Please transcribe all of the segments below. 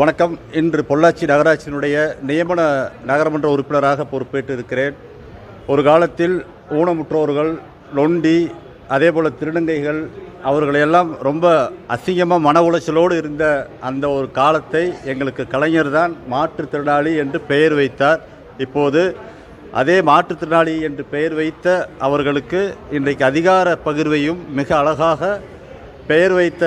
வணக்கம். இன்று பொள்ளாச்சி நகராட்சியினுடைய நியமன நகரமன்ற உறுப்பினராக பொறுப்பேற்று இருக்கிறேன் ஒரு காலத்தில் ஊனமுற்றோர்கள் நொண்டி அதேபோல் திருநங்கைகள் அவர்களையெல்லாம் ரொம்ப அசிங்கமாக மன உளைச்சலோடு இருந்த அந்த ஒரு காலத்தை எங்களுக்கு கலைஞர் தான் மாற்றுத்திறனாளி என்று பெயர் வைத்தார். இப்போது அதே மாற்றுத்திறனாளி என்று பெயர் வைத்த அவர்களுக்கு இன்றைக்கு அதிகார பகிர்வையும் மிக அழகாக பெயர் வைத்த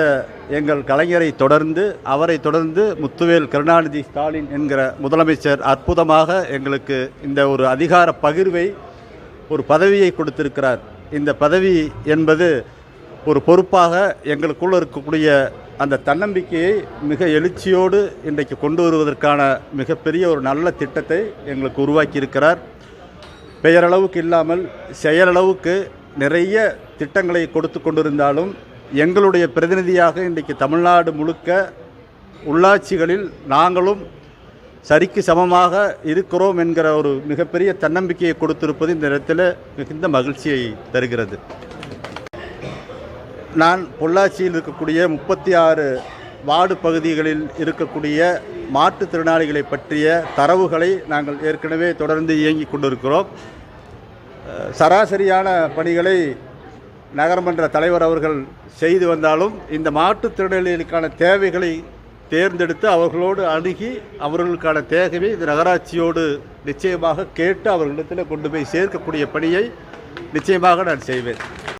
எங்கள் கலைஞரை தொடர்ந்து அவரை தொடர்ந்து முத்துவேல் கருணாநிதி ஸ்டாலின் என்கிற முதலமைச்சர் அற்புதமாக எங்களுக்கு இந்த ஒரு அதிகார பகிர்வை ஒரு பதவியை கொடுத்திருக்கிறார். இந்த பதவி என்பது ஒரு பொறுப்பாக எங்களுக்குள்ள இருக்கக்கூடிய அந்த தன்னம்பிக்கையை மிக எழுச்சியோடு இன்றைக்கு கொண்டு வருவதற்கான மிகப்பெரிய ஒரு நல்ல திட்டத்தை எங்களுக்கு உருவாக்கியிருக்கிறார். பெயரளவுக்கு இல்லாமல் செயலளவுக்கு நிறைய திட்டங்களை கொடுத்து கொண்டிருந்தாலும் எங்களுடைய பிரதிநிதியாக இன்றைக்கு தமிழ்நாடு முழுக்க உள்ளாட்சிகளில் நாங்களும் சரிக்கு சமமாக இருக்கிறோம் என்கிற ஒரு மிகப்பெரிய தன்னம்பிக்கையை கொடுத்திருப்பது இந்த இடத்துல மிகுந்த மகிழ்ச்சியை தருகிறது. நான் பொள்ளாச்சியில் இருக்கக்கூடிய முப்பத்தி ஆறு வார்டு பகுதிகளில் இருக்கக்கூடிய மாற்றுத்திறனாளிகளை பற்றிய தரவுகளை நாங்கள் ஏற்கனவே தொடர்ந்து இயங்கிக் கொண்டிருக்கிறோம். சராசரியான பணிகளை நகரமன்ற தலைவர் அவர்கள் செய்து வந்தாலும் இந்த மாற்றுத்திறனாளிகளுக்கான தேவைகளை தேர்ந்தெடுத்து அவர்களோடு அணுகி அவர்களுக்கான தேவையை இந்த நகராட்சியோடு நிச்சயமாக கேட்டு அவர்களிடத்தில் கொண்டு போய் சேர்க்கக்கூடிய பணியை நிச்சயமாக நான் செய்வேன்.